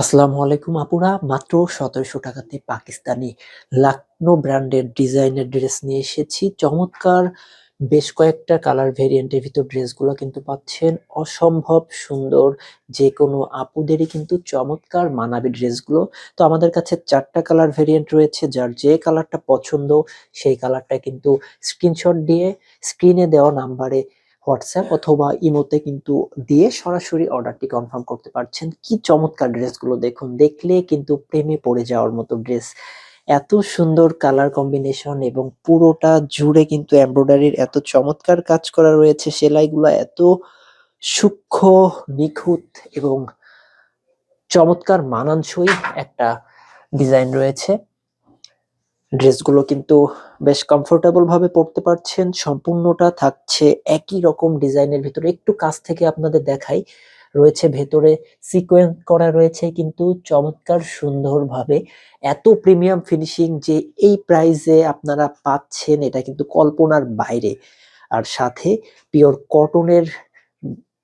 আসসালামু আলাইকুম আপুরা। মাত্র সতেরোশো টাকাতে পাকিস্তানি লাকনো ব্র্যান্ডের ডিজাইনের ড্রেস নিয়ে এসেছি। চমৎকার বেশ কয়েকটা কালার ভেরিয়েন্টের ভিতর ড্রেসগুলো কিন্তু পাচ্ছেন। অসম্ভব সুন্দর যে কোনো আপুদেরই কিন্তু চমৎকার মানাবে ড্রেসগুলো। তো আমাদের কাছে চারটা কালার ভেরিয়েন্ট রয়েছে। যার যে কালারটা পছন্দ সেই কালারটা কিন্তু স্ক্রিনশট দিয়ে স্ক্রিনে দেওয়া নাম্বারে হোয়াটসঅ্যাপ অথবা ইমোতে কিন্তু দিয়ে সরাসরি অর্ডারটি কনফার্ম করতে পারছেন। কি চমৎকার ড্রেসগুলো দেখুন। দেখলে কিন্তু প্রেমে পড়ে যাওয়ার মতো ড্রেস। এত সুন্দর কালার কম্বিনেশন এবং পুরোটা জুড়ে কিন্তু এমব্রয়ডারির এত চমৎকার কাজ করা রয়েছে। সেলাইগুলো এত সূক্ষ্ম, নিখুঁত এবং চমৎকার মানানসই একটা ডিজাইন রয়েছে। ড্রেসগুলো কিন্তু বেশ কমফোর্টেবল ভাবে পড়তে পারছেন। সম্পূর্ণটা থাকছে একই রকম ডিজাইনের ভিতরে। একটু কাছ থেকে আপনাদের দেখাই। রয়েছে ভেতরে সিকোয়েন্স করা রয়েছে কিন্তু চমৎকার সুন্দরভাবে। এত প্রিমিয়াম ফিনিশিং যে এই প্রাইসে আপনারা পাচ্ছেন এটা কিন্তু কল্পনার বাইরে। আর সাথে পিওর কটনের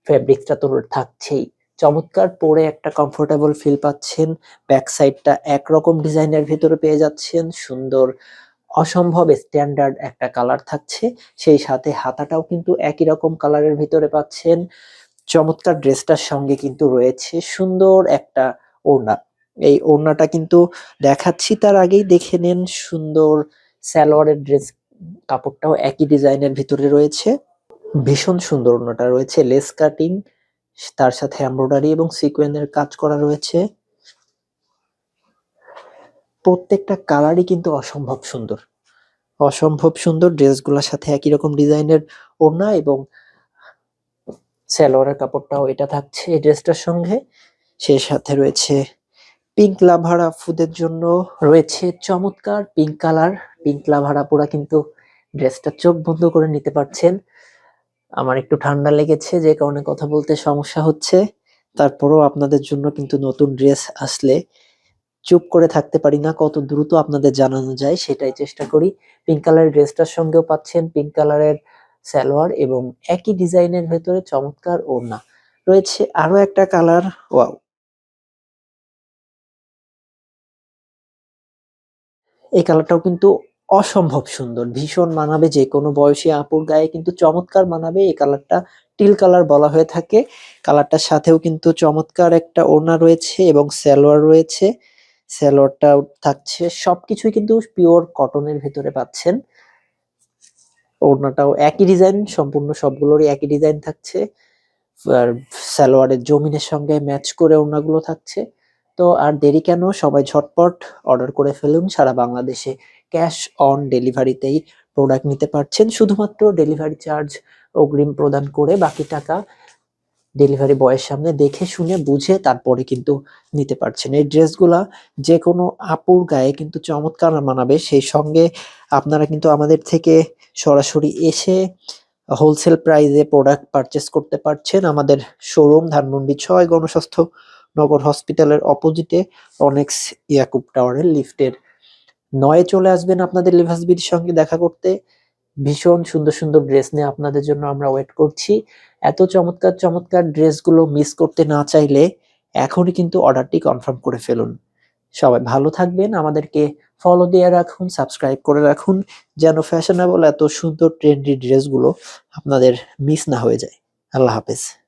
ফ্যাব্রিক্সটা তো থাকছেই। চমৎকার পরে একটা কমফোর্টেবল ফিল পাচ্ছেন। ব্যাক সাইডটা একরকম ডিজাইনের ভিতরে পেয়ে যাচ্ছেন। সুন্দর, অসম্ভব স্ট্যান্ডার্ড একটা কালার থাকছে। সেই সাথে হাতাটাও কিন্তু একই রকম কালারের ভিতরে পাচ্ছেন। চমৎকার ড্রেসটার সঙ্গে কিন্তু রয়েছে সুন্দর একটা ওড়না। এই ওড়নাটা কিন্তু দেখাচ্ছি, তার আগেই দেখে নেন। সুন্দর সালোয়ারের ড্রেস কাপড়টাও একই ডিজাইনের ভিতরে রয়েছে। ভীষণ সুন্দর ওড়নাটা রয়েছে। লেস কাটিং তার সাথে এমব্রয়ডারি এবং সিকোয়েন্সের কাজ করা রয়েছে। প্রত্যেকটা কালারই কিন্তু অসম্ভব সুন্দর। অসম্ভব সুন্দর ড্রেসগুলোর সাথে একই রকম ডিজাইনের ওড়না এবং সালোয়ারের কাপড়টাও এটা থাকছে এই ড্রেসটার সঙ্গে। সে সাথে রয়েছে পিঙ্ক লাভারা ফুদের জন্য রয়েছে চমৎকার পিঙ্ক কালার পিঙ্ক লাভারা পুরা কিন্তু ড্রেসটা চোখ বন্ধ করে নিতে পারছেন। আমার একটু ঠান্ডা লেগেছে, যে কারণে কথা বলতে সমস্যা হচ্ছে। তারপরেও আপনাদের জন্য কিন্তু নতুন ড্রেস আসলে চুপ করে থাকতে পারি না, কত দ্রুত আপনাদের জানানো যায় সেটাই চেষ্টা করি। পিঙ্ক কালারের ড্রেসটার সঙ্গেও পাচ্ছেন পিঙ্ক কালারের সালোয়ার এবং একই ডিজাইনের ভেতরে চমৎকার ওড়না। রয়েছে আরও একটা কালার, ওয়াও। এই কালারটাও কিন্তু অসম্ভব সুন্দর, ভীষণ মানাবে যে কোনো বয়সী আপুর গায়ে কিন্তু চমৎকার মানাবে। এই কালারটা টিল কালার বলা হয়ে থাকে। কালারটার সাথেও কিন্তু চমৎকার একটা ওড়না রয়েছে এবং সালোয়ার রয়েছে। সালোয়ারটাও থাকছে, সবকিছুই কিন্তু পিওর কটনের ভিতরে পাচ্ছেন। ওড়নাটাও একই ডিজাইন, সম্পূর্ণ সবগুলোরই একই ডিজাইন থাকছে। আর সালোয়ারের জমিনের সঙ্গে ম্যাচ করে ওড়নাগুলো থাকছে। তো আর দেরি কেন, সবাই ঝটপট অর্ডার করে ফেলুন সারা বাংলাদেশে। ক্যাশ অন ডেলিভারিতেই প্রোডাক্ট নিতে পারছেন। শুধুমাত্র ডেলিভারি চার্জ অগ্রিম প্রদান করে বাকি টাকা ডেলিভারি বয়ের সামনে দেখে, শুনে, বুঝে তারপরে কিন্তু নিতে পারছেন। এই ড্রেসগুলা যে কোনো আপুর গায়ে কিন্তু চমৎকার মানাবে। সেই সঙ্গে আপনারা কিন্তু আমাদের থেকে সরাসরি এসে হোলসেল প্রাইজে প্রোডাক্ট পারচেস করতে পারছেন। আমাদের শোরুম ধানমন্ডি ছয় গণস্বাস্থ্য নগর হসপিটালের অপোজিটে অনেক্স ইয়াকুব টাওয়ারের লিফটের নয়ে চলে আসবেন আপনাদের লিভাসবির সঙ্গে দেখা করতে। ভীষণ সুন্দর সুন্দর ড্রেস নিয়ে আপনাদের জন্য আমরা ওয়েট করছি। এত চমৎকার চমৎকার ড্রেসগুলো মিস করতে না চাইলে এখনই কিন্তু অর্ডারটি কনফার্ম করে ফেলুন। সবাই ভালো থাকবেন, আমাদেরকে ফলো দিয়ে রাখুন সাবস্ক্রাইব করে রাখুন, যেন ফ্যাশনেবল এত সুন্দর ট্রেন্ডি ড্রেসগুলো আপনাদের মিস না হয়ে যায়। আল্লাহ হাফেজ।